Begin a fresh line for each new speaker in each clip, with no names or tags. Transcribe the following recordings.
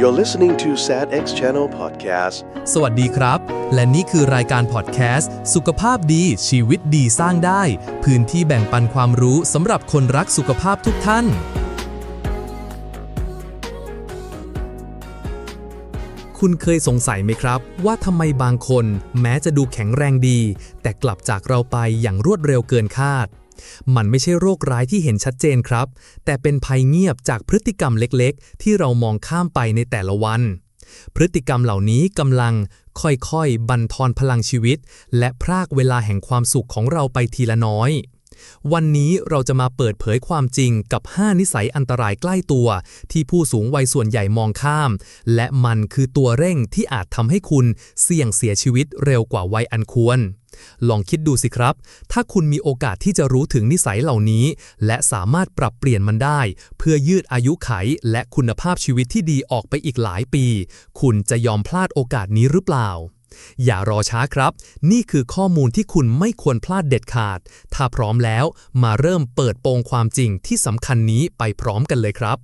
You're listening to Sad X Channel podcast.
สวัสดีครับ และนี่คือรายการพอดแคสต์สุขภาพดีชีวิตดีสร้างได้ พื้นที่แบ่งปันความรู้สำหรับคนรักสุขภาพทุกท่าน คุณเคยสงสัยไหมครับ ว่าทำไมบางคนแม้จะดูแข็งแรงดี แต่กลับจากเราไปอย่างรวดเร็วเกินคาด มันไม่ใช่โรคร้ายที่เห็นชัดเจนครับ แต่เป็นภัยเงียบจากพฤติกรรมเล็กๆ ที่เรามองข้ามไปในแต่ละวัน พฤติกรรมเหล่านี้กำลังค่อยๆ บั่นทอนพลังชีวิต และพรากเวลาแห่งความสุขของเราไปทีละน้อย วันนี้เราจะมาเปิดเผยความจริงกับ 5 นิสัยอันตรายใกล้ตัว ที่ผู้สูงวัยส่วนใหญ่มองข้าม และมันคือตัวเร่งที่อาจทำให้คุณเสี่ยงเสียชีวิตเร็วกว่าวัยอันควร ลองคิดดูสิครับ ถ้าคุณมีโอกาสที่จะรู้ถึงนิสัยเหล่านี้ และสามารถปรับเปลี่ยนมันได้ เพื่อยืดอายุไขและคุณภาพชีวิตที่ดีออกไปอีกหลายปี คุณจะยอมพลาดโอกาสนี้หรือเปล่า อย่ารอช้าครับ นี่คือข้อมูลที่คุณไม่ควรพลาดเด็ดขาด ถ้าพร้อมแล้วมาเริ่มเปิดโปงความจริงที่สำคัญนี้ไปพร้อมกันเลยครับ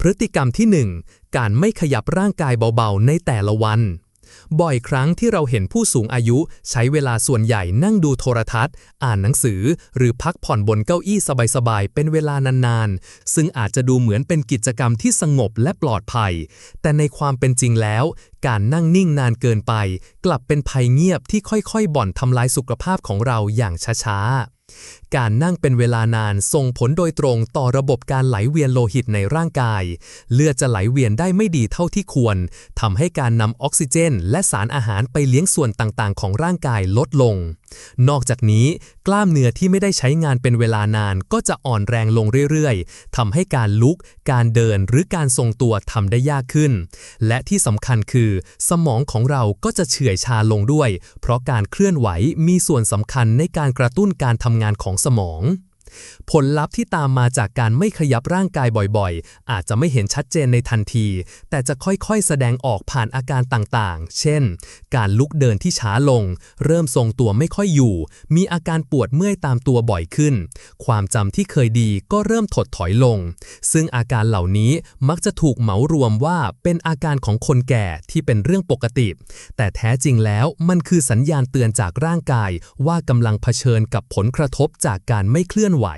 พฤติกรรมที่ 1 การไม่ขยับร่างกายเบาๆ ในแต่ละวัน บ่อยครั้งที่เราเห็นผู้สูงอายุใช้เวลาส่วนใหญ่นั่งดูโทรทัศน์ อ่านหนังสือ หรือพักผ่อนบนเก้าอี้สบายๆ เป็นเวลานานๆ ซึ่งอาจจะดูเหมือนเป็นกิจกรรมที่สงบและปลอดภัย แต่ในความเป็นจริงแล้ว การนั่งนิ่งนานเกินไป กลับเป็นภัยเงียบที่ค่อยๆ บ่อนทำลายสุขภาพของเราอย่างช้าๆ การนั่งเป็นเวลานานส่งผลโดยตรงต่อระบบการไหลเวียนโลหิตในร่างกาย เลือดจะไหลเวียนได้ไม่ดีเท่าที่ควร ทำให้การนำออกซิเจน และสารอาหารไปเลี้ยงส่วนต่างๆ ของร่างกายลดลงนอกจากนี้ กล้ามเนื้อที่ไม่ได้ใช้งานเป็นเวลานานก็จะอ่อนแรงลงเรื่อยๆทำให้การลุก การเดินหรือการทรงตัวทำได้ยากขึ้น และที่สำคัญคือ สมองของเราก็จะเฉื่อยชาลงด้วย เพราะการเคลื่อนไหวมีส่วนสำคัญในการกระตุ้นการทำงานของสมอง ผลลัพธ์ที่ตามมาจากการไม่ขยับร่างกายบ่อยๆ อาจจะไม่เห็นชัดเจนในทันที แต่จะค่อยๆ แสดงออกผ่านอาการต่างๆ เช่น การลุกเดินที่ช้าลง เริ่มทรงตัวไม่ค่อยอยู่ มีอาการปวดเมื่อยตามตัวบ่อยขึ้น ความจำที่เคยดีก็เริ่มถดถอยลง ซึ่งอาการเหล่านี้มักจะถูกเหมารวมว่าเป็นอาการของคนแก่ที่เป็นเรื่องปกติ แต่แท้จริงแล้วมันคือสัญญาณเตือนจากร่างกายว่ากำลังเผชิญกับผลกระทบจากการไม่เคลื่อนไหว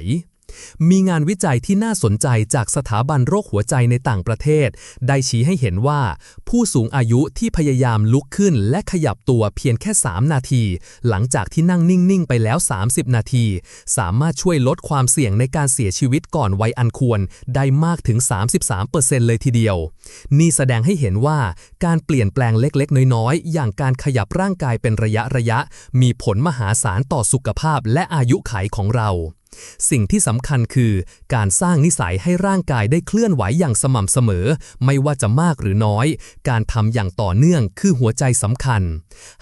มีงานวิจัยที่น่าสนใจจากสถาบันโรคหัวใจในต่างประเทศ ได้ชี้ให้เห็นว่า ผู้สูงอายุที่พยายามลุกขึ้นและขยับตัวเพียงแค่ 3 นาที หลังจากที่นั่งนิ่ง ๆ ไปแล้ว 30 นาที สามารถช่วยลดความเสี่ยงในการเสียชีวิตก่อนวัยอันควร ได้มากถึง 33%เลยทีเดียว นี่แสดงให้เห็นว่าการเปลี่ยนแปลงเล็ก ๆ น้อย ๆ อย่างการขยับร่างกายเป็นระยะระยะ มีผลมหาศาลต่อสุขภาพและอายุขัยของเรา สิ่งที่สำคัญคือการสร้างนิสัยให้ร่างกายได้เคลื่อนไหวอย่างสม่ำเสมอ ไม่ว่าจะมากหรือน้อย การทำอย่างต่อเนื่องคือหัวใจสำคัญ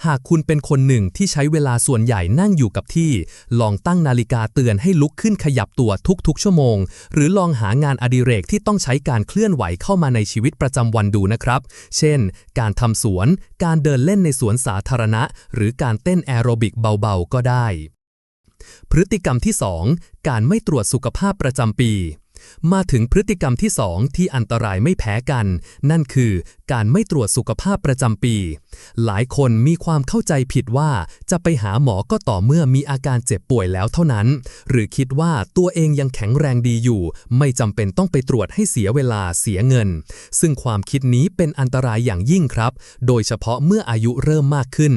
หากคุณเป็นคนหนึ่งที่ใช้เวลาส่วนใหญ่นั่งอยู่กับที่ ลองตั้งนาฬิกาเตือนให้ลุกขึ้นขยับตัวทุกๆ ชั่วโมง หรือลองหางานอดิเรกที่ต้องใช้การเคลื่อนไหวเข้ามาในชีวิตประจำวันดูนะครับ เช่น การทำสวน การเดินเล่นในสวนสาธารณะ หรือการเต้นแอโรบิกเบาๆ ก็ได้ พฤติกรรมที่ 2 การไม่ตรวจสุขภาพประจำปี มาถึงพฤติกรรมที่ 2 ที่อันตรายไม่แพ้กัน นั่นคือ การไม่ตรวจสุขภาพประจำปี หลายคนมีความเข้าใจผิดว่าจะไปหาหมอก็ต่อเมื่อมีอาการเจ็บป่วยแล้วเท่านั้น หรือคิดว่าตัวเองยังแข็งแรงดีอยู่ ไม่จำเป็นต้องไปตรวจให้เสียเวลาเสียเงิน ซึ่งความคิดนี้เป็นอันตรายอย่างยิ่งครับ โดยเฉพาะเมื่ออายุเริ่มมากขึ้น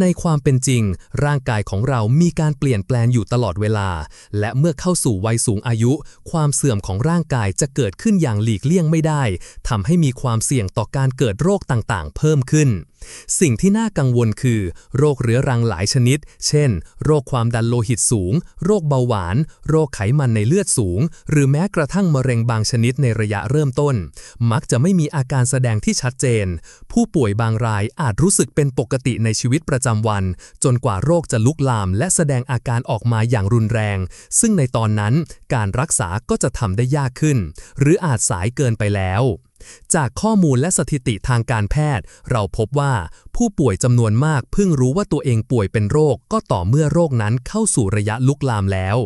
ในความเป็นจริง ร่างกายของเรามีการเปลี่ยนแปลงอยู่ตลอดเวลา และเมื่อเข้าสู่วัยสูงอายุ ความเสื่อมของร่างกายจะเกิดขึ้นอย่างหลีกเลี่ยงไม่ได้ทำให้มีความเสี่ยงต่อการเกิดโรคต่างๆ เพิ่มขึ้น สิ่งที่น่ากังวลคือ โรคเรื้อรังหลายชนิด เช่น โรคความดันโลหิตสูง โรคเบาหวาน โรคไขมันในเลือดสูง หรือแม้กระทั่งมะเร็งบางชนิดในระยะเริ่มต้น มักจะไม่มีอาการแสดงที่ชัดเจน ผู้ป่วยบางรายอาจรู้สึกเป็นปกติในชีวิตประจำวัน จนกว่าโรคจะลุกลาม และแสดงอาการออกมาอย่างรุนแรง ซึ่งในตอนนั้นการรักษาก็จะทำได้ยากขึ้น หรืออาจสายเกินไปแล้วจากข้อมูลและสถิติทางการแพทย์ เราพบว่าผู้ป่วยจำนวนมากเพิ่งรู้ว่าตัวเองป่วยเป็นโรคก็ต่อเมื่อโรคนั้นเข้าสู่ระยะลุกลามแล้ว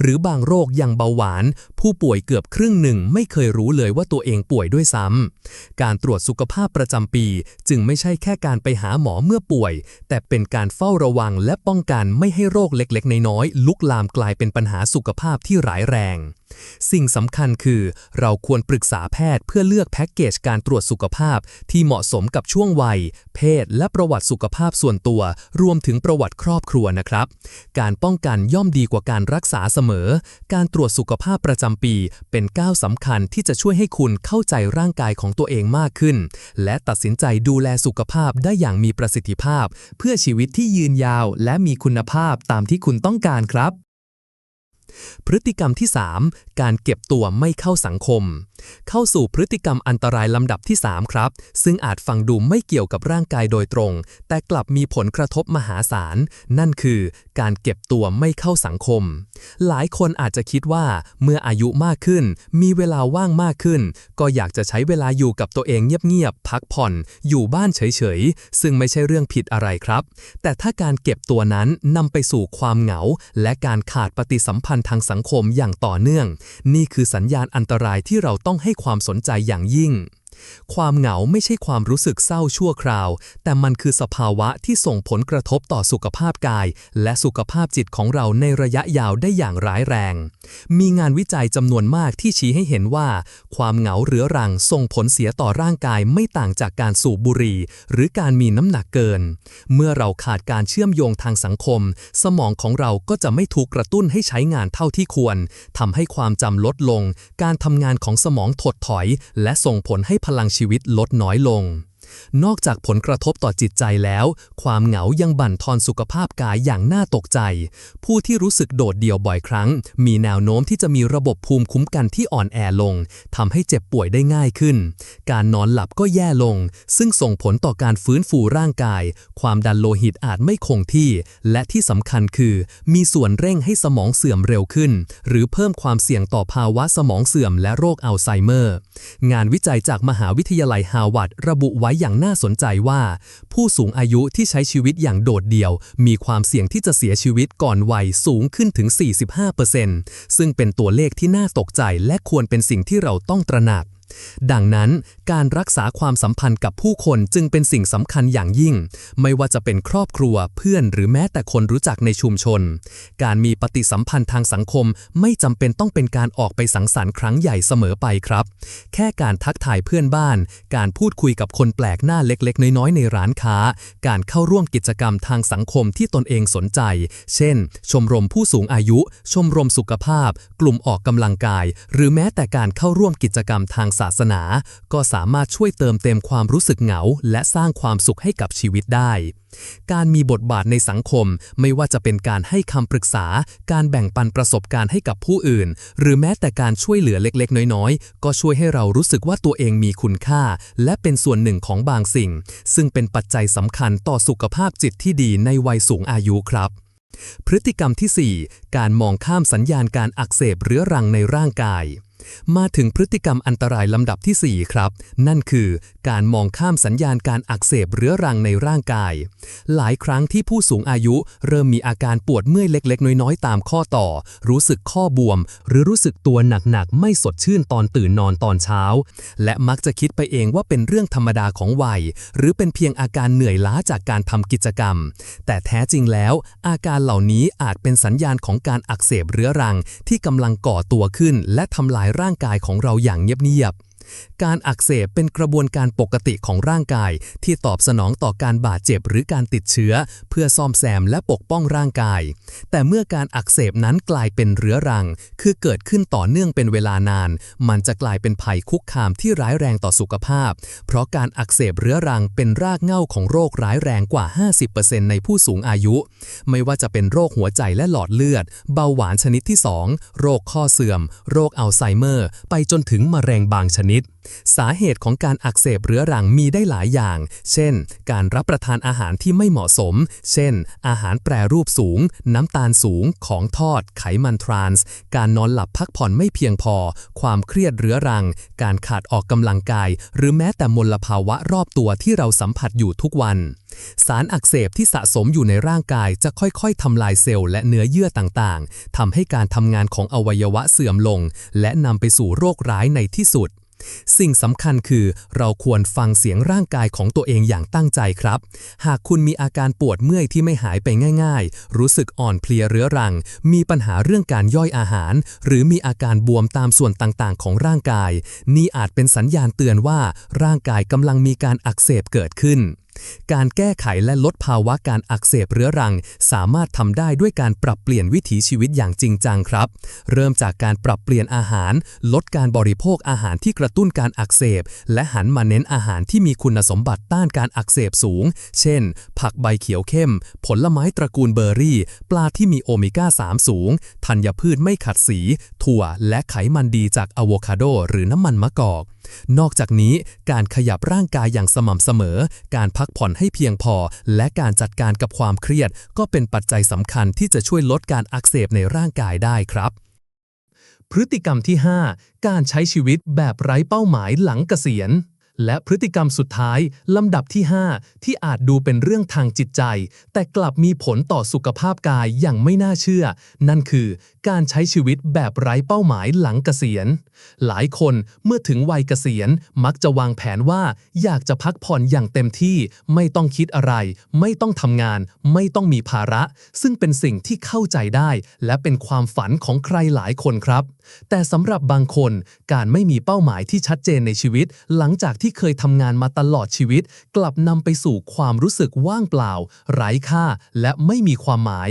หรือบางโรคอย่างเบาหวาน ผู้ป่วยเกือบครึ่งหนึ่งไม่เคยรู้เลยว่าตัวเองป่วยด้วยซ้ำการตรวจสุขภาพประจำปี จึงไม่ใช่แค่การไปหาหมอเมื่อป่วย แต่เป็นการเฝ้าระวังและป้องกันไม่ให้โรคเล็กๆ น้อยๆลุกลามกลายเป็นปัญหาสุขภาพที่ร้ายแรง สิ่งสำคัญคือ เราควรปรึกษาแพทย์เพื่อเลือกแพ็กเกจการตรวจสุขภาพที่เหมาะสมกับช่วงวัย เพศ และประวัติสุขภาพส่วนตัว รวมถึงประวัติครอบครัวนะครับ การป้องกันย่อมดีกว่าการรักษาเสมอ การตรวจสุขภาพประจำปี เป็นก้าวสำคัญที่จะช่วยให้คุณเข้าใจร่างกายของตัวเองมากขึ้น และตัดสินใจดูแลสุขภาพได้อย่างมีประสิทธิภาพ เพื่อชีวิตที่ยืนยาวและมีคุณภาพตามที่คุณต้องการครับ พฤติกรรมที่ 3 การเก็บตัวไม่เข้าสังคม เข้าสู่พฤติกรรมอันตรายลำดับที่ 3 ครับ ซึ่งอาจฟังดูไม่เกี่ยวกับร่างกายโดยตรง แต่กลับมีผลกระทบมหาศาล นั่นคือการเก็บตัวไม่เข้าสังคม หลายคนอาจจะคิดว่าเมื่ออายุมากขึ้น มีเวลาว่างมากขึ้น ก็อยากจะใช้เวลาอยู่กับตัวเองเงียบๆพักผ่อน อยู่บ้านเฉยๆ ซึ่งไม่ใช่เรื่องผิดอะไรครับ แต่ถ้าการเก็บตัวนั้นนำไปสู่ความเหงา และการขาดปฏิสัมพันธ์ทางสังคมอย่างต่อเนื่อง นี่คือสัญญาณอันตรายที่เราต้องให้ความสนใจอย่างยิ่ง ความเหงาไม่ใช่ความรู้สึกเศร้าชั่วคราว แต่มันคือสภาวะที่ส่งผลกระทบต่อสุขภาพกาย และสุขภาพจิตของเราในระยะยาวได้อย่างร้ายแรง มีงานวิจัยจำนวนมากที่ชี้ให้เห็นว่า ความเหงาเรื้อรังส่งผลเสียต่อร่างกายไม่ต่างจากการสูบบุหรี่ หรือการมีน้ำหนักเกิน เมื่อเราขาดการเชื่อมโยงทางสังคม สมองของเราก็จะไม่ถูกกระตุ้นให้ใช้งานเท่าที่ควรทำให้ความจำลดลง การทำงานของสมองถดถอย และส่งผลให้พลังชีวิตลดน้อยลง นอกจากผลกระทบต่อจิตใจแล้ว ความเหงายังบั่นทอนสุขภาพกายอย่างน่าตกใจ ผู้ที่รู้สึกโดดเดี่ยวบ่อยครั้ง มีแนวโน้มที่จะมีระบบภูมิคุ้มกันที่อ่อนแอลงทำให้เจ็บป่วยได้ง่ายขึ้น การนอนหลับก็แย่ลง ซึ่งส่งผลต่อการฟื้นฟูร่างกาย ความดันโลหิตอาจไม่คงที่ และที่สำคัญคือ มีส่วนเร่งให้สมองเสื่อมเร็วขึ้น หรือเพิ่มความเสี่ยงต่อภาวะสมองเสื่อมและโรคอัลไซเมอร์ งานวิจัยจากมหาวิทยาลัยฮาวาดระบุไว้อย่างน่าสนใจว่า ผู้สูงอายุที่ใช้ชีวิตอย่างโดดเดี่ยว มีความเสี่ยงที่จะเสียชีวิตก่อนวัยสูงขึ้นถึง 45%ซึ่งเป็นตัวเลขที่น่าตกใจและควรเป็นสิ่งที่เราต้องตระหนัก ดังนั้นการรักษาความสัมพันธ์กับผู้คนจึงเป็นสิ่งสำคัญอย่างยิ่ง ไม่ว่าจะเป็นครอบครัวเพื่อนหรือแม้แต่คนรู้จักในชุมชน การมีปฏิสัมพันธ์ทางสังคมไม่จำเป็นต้องเป็นการออกไปสังสรรค์ครั้งใหญ่เสมอไปครับ แค่การทักทายเพื่อนบ้าน การพูดคุยกับคนแปลกหน้าเล็ก ๆ น้อยๆ ในร้านค้า การเข้าร่วมกิจกรรมทางสังคมที่ตนเองสนใจ เช่น ชมรมผู้สูงอายุ ชมรมสุขภาพ กลุ่มออกกำลังกาย หรือแม้แต่การเข้าร่วมกิจกรรมทางศาสนา ก็สามารถช่วยเติมเต็มความรู้สึกเหงา และสร้างความสุขให้กับชีวิตได้ การมีบทบาทในสังคมไม่ว่าจะเป็นการให้คำปรึกษา การแบ่งปันประสบการณ์ให้กับผู้อื่น หรือแม้แต่การช่วยเหลือเล็กๆ น้อยๆ ก็ช่วยให้เรารู้สึกว่าตัวเองมีคุณค่า และเป็นส่วนหนึ่งของบางสิ่ง ซึ่งเป็นปัจจัยสำคัญต่อสุขภาพจิตที่ดีในวัยสูงอายุครับพฤติกรรมที่ 4 การมองข้ามสัญญาณการอักเสบเรื้อรังในร่างกาย มาถึงพฤติกรรมอันตรายลำดับทีสี่ 4 ครับ นั่นคือการมองข้ามสัญญาณการอักเสบเรื้อรังในร่างกาย หลายครั้งที่ผู้สูงอายุเริ่มมีอาการปวดเมื่อยเล็ก ๆ น้อย ๆ ตามข้อต่อ รู้สึกข้อบวม หรือรู้สึกตัวหนัก ๆ ไม่สดชื่นตอนตื่นนอนตอนเช้า และมักจะคิดไปเองว่าเป็นเรื่องธรรมดาของวัย หรือเป็นเพียงอาการเหนื่อยล้าจากการทำกิจกรรม แต่แท้จริงแล้ว อาการเหล่านี้อาจเป็นสัญญาณของการอักเสบเรื้อรังที่กำลังก่อตัวขึ้น และทำลายร่างกายของเราอย่างเงียบๆ การอักเสบเป็นกระบวนการปกติของร่างกาย ที่ตอบสนองต่อการบาดเจ็บหรือการติดเชื้อ เพื่อซ่อมแซมและปกป้องร่างกาย แต่เมื่อการอักเสบนั้นกลายเป็นเรื้อรัง คือเกิดขึ้นต่อเนื่องเป็นเวลานาน มันจะกลายเป็นภัยคุกคามที่ร้ายแรงต่อสุขภาพ เพราะการอักเสบเรื้อรังเป็นรากเหง้าของโรคร้ายแรงกว่า 50%ในผู้สูงอายุ ไม่ว่าจะเป็นโรคหัวใจและหลอดเลือด เบาหวานชนิดที่ 2 โรคข้อเสื่อม โรคอัลไซเมอร์ ไปจนถึงมะเร็งบางชนิดดสาเหตุของการอักเสบเรื้อรังมีได้หลายอย่าง เช่น การรับประทานอาหารที่ไม่เหมาะสม เช่น อาหารแปรรูปสูง น้ำตาลสูง ของทอด ไขมันทรานส์ การนอนหลับพักผ่อนไม่เพียงพอ ความเครียดเรื้อรัง การขาดออกกำลังกาย หรือแม้แต่มลภาวะรอบตัวที่เราสัมผัสอยู่ทุกวัน สารอักเสบที่สะสมอยู่ในร่างกายจะค่อยๆทำลายเซลล์และเนื้อเยื่อต่างๆทำให้การทำงานของอวัยวะเสื่อมลง และนำไปสู่โรคร้ายในที่สุด สิ่งสำคัญคือเราควรฟังเสียงร่างกายของตัวเองอย่างตั้งใจครับ หากคุณมีอาการปวดเมื่อยที่ไม่หายไปง่าย ๆ รู้สึกอ่อนเพลียเรื้อรัง มีปัญหาเรื่องการย่อยอาหาร หรือมีอาการบวมตามส่วนต่างๆ ของร่างกาย นี่อาจเป็นสัญญาณเตือนว่าร่างกายกำลังมีการอักเสบเกิดขึ้น การแก้ไขและลดภาวะการอักเสบเรื้อรัง สามารถทำได้ด้วยการปรับเปลี่ยนวิถีชีวิตอย่างจริงจังครับ เริ่มจากการปรับเปลี่ยนอาหาร ลดการบริโภคอาหารที่กระตุ้นการอักเสบ และหันมาเน้นอาหารที่มีคุณสมบัติต้านการอักเสบสูง เช่น ผักใบเขียวเข้ม ผลไม้ตระกูลเบอร์รี่ ปลาที่มีโอเมก้า 3 สูง ธัญพืชไม่ขัดสี ถั่ว และไขมันดีจากอะโวคาโด หรือน้ำมันมะกอก นอกจากนี้การขยับร่างกายอย่างสม่ำเสมอ การพักผ่อนให้เพียงพอ และการจัดการกับความเครียด ก็เป็นปัจจัยสำคัญที่จะช่วยลดการอักเสบในร่างกายได้ครับ พฤติกรรมที่ 5 การใช้ชีวิตแบบไร้เป้าหมายหลังเกษียณ และพฤติกรรมสุดท้าย ลำดับที่ 5 ที่อาจดูเป็นเรื่องทางจิตใจ แต่กลับมีผลต่อสุขภาพกายอย่างไม่น่าเชื่อ นั่นคือการใช้ชีวิตแบบไร้เป้าหมายหลังเกษียณ หลายคนเมื่อถึงวัยเกษียณมักจะวางแผนว่าอยากจะพักผ่อนอย่างเต็มที่ ไม่ต้องคิดอะไร ไม่ต้องทำงาน ไม่ต้องมีภาระ ซึ่งเป็นสิ่งที่เข้าใจได้ และเป็นความฝันของใครหลายคนครับ แต่สำหรับบางคนการไม่มีเป้าหมายที่ชัดเจนในชีวิต หลังจากที่เคยทำงานมาตลอดชีวิต กลับนำไปสู่ความรู้สึกว่างเปล่า ไร้ค่า และไม่มีความหมาย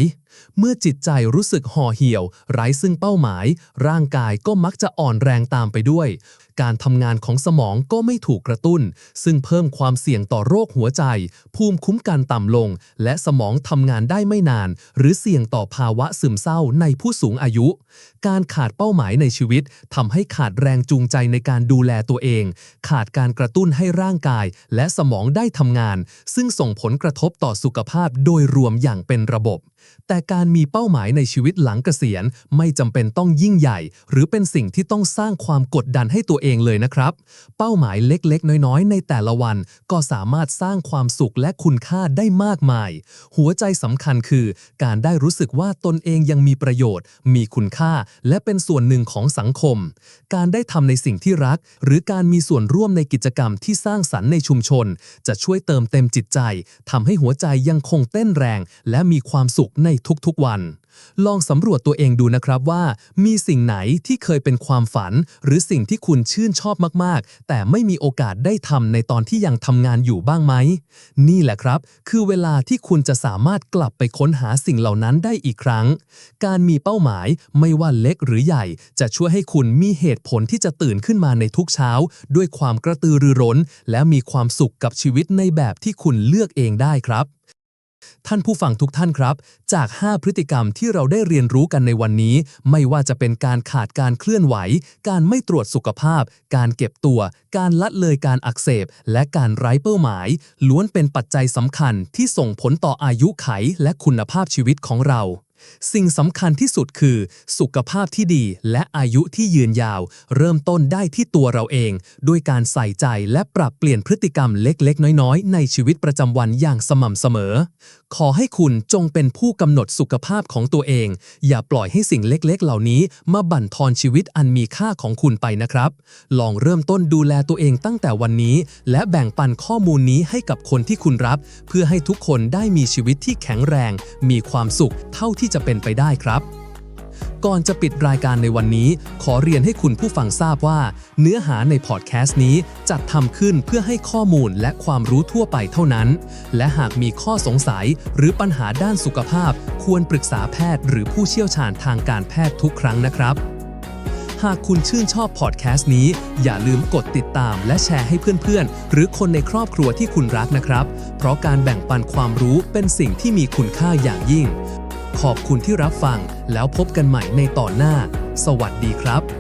เมื่อจิตใจรู้สึกห่อเหี่ยว ไร้ซึ่งเป้าหมาย ร่างกายก็มักจะอ่อนแรงตามไปด้วย การทำงานของสมองก็ไม่ถูกกระตุ้น ซึ่งเพิ่มความเสี่ยงต่อโรคหัวใจ ภูมิคุ้มกันต่ำลง และสมองทำงานได้ไม่นาน หรือเสี่ยงต่อภาวะซึมเศร้าในผู้สูงอายุ การขาดเป้าหมายในชีวิตทำให้ขาดแรงจูงใจในการดูแลตัวเอง ขาดการกระตุ้นให้ร่างกาย และสมองได้ทำงาน ซึ่งส่งผลกระทบต่อสุขภาพโดยรวมอย่างเป็นระบบแต่การมีเป้าหมายในชีวิตหลังเกษียณ ไม่จำเป็นต้องยิ่งใหญ่ หรือเป็นสิ่งที่ต้องสร้างความกดดันให้ตัวเองเลยนะครับ เป้าหมายเล็กๆ น้อยๆ ในแต่ละวัน ก็สามารถสร้างความสุขและคุณค่าได้มากมาย หัวใจสำคัญคือ การได้รู้สึกว่าตนเองยังมีประโยชน์ มีคุณค่า และเป็นส่วนหนึ่งของสังคม การได้ทำในสิ่งที่รัก หรือการมีส่วนร่วมในกิจกรรมที่สร้างสรรค์ในชุมชน จะช่วยเติมเต็มจิตใจทำให้หัวใจยังคงเต้นแรง และมีความสุขในทุกๆวัน ลองสำรวจตัวเองดูนะครับว่า มีสิ่งไหนที่เคยเป็นความฝัน หรือสิ่งที่คุณชื่นชอบมากๆ แต่ไม่มีโอกาสได้ทำในตอนที่ยังทำงานอยู่บ้างไหม นี่แหละครับ คือเวลาที่คุณจะสามารถกลับไปค้นหาสิ่งเหล่านั้นได้อีกครั้ง การมีเป้าหมายไม่ว่าเล็กหรือใหญ่ จะช่วยให้คุณมีเหตุผลที่จะตื่นขึ้นมาในทุกเช้า ด้วยความกระตือรือร้น และมีความสุขกับชีวิตในแบบที่คุณเลือกเองได้ครับ ท่านผู้ฟังทุกท่านครับ จาก 5 พฤติกรรมที่เราได้เรียนรู้กันในวันนี้ ไม่ว่าจะเป็นการขาดการเคลื่อนไหว การไม่ตรวจสุขภาพ การเก็บตัว การละเลยการอักเสบ และการไร้เป้าหมาย ล้วนเป็นปัจจัยสำคัญที่ส่งผลต่ออายุไขและคุณภาพชีวิตของเรา สิ่งสำคัญที่สุดคือ สุขภาพที่ดีและอายุที่ยืนยาว เริ่มต้นได้ที่ตัวเราเอง ด้วยการใส่ใจและปรับเปลี่ยนพฤติกรรมเล็กๆ น้อยๆ ในชีวิตประจำวันอย่างสม่ำเสมอ ขอให้คุณจงเป็นผู้กำหนดสุขภาพของตัวเอง อย่าปล่อยให้สิ่งเล็กๆ เหล่านี้มาบั่นทอนชีวิตอันมีค่าของคุณไปนะครับ ลองเริ่มต้นดูแลตัวเองตั้งแต่วันนี้ และแบ่งปันข้อมูลนี้ให้กับคนที่คุณรับ เพื่อให้ทุกคนได้มีชีวิตที่แข็งแรง มีความสุขเท่าที่จะเป็นไปได้ครับ ก่อนจะปิดรายการในวันนี้ ขอเรียนให้คุณผู้ฟังทราบว่า เนื้อหาในพอดแคสต์นี้จัดทำขึ้นเพื่อให้ข้อมูลและความรู้ทั่วไปเท่านั้น และหากมีข้อสงสัยหรือปัญหาด้านสุขภาพ ควรปรึกษาแพทย์หรือผู้เชี่ยวชาญทางการแพทย์ทุกครั้งนะครับ หากคุณชื่นชอบพอดแคสต์นี้ อย่าลืมกดติดตามและแชร์ให้เพื่อนๆ หรือคนในครอบครัวที่คุณรักนะครับ เพราะการแบ่งปันความรู้เป็นสิ่งที่มีคุณค่าอย่างยิ่ง ขอบคุณที่รับฟังแล้วพบกันใหม่ในตอนหน้า สวัสดีครับ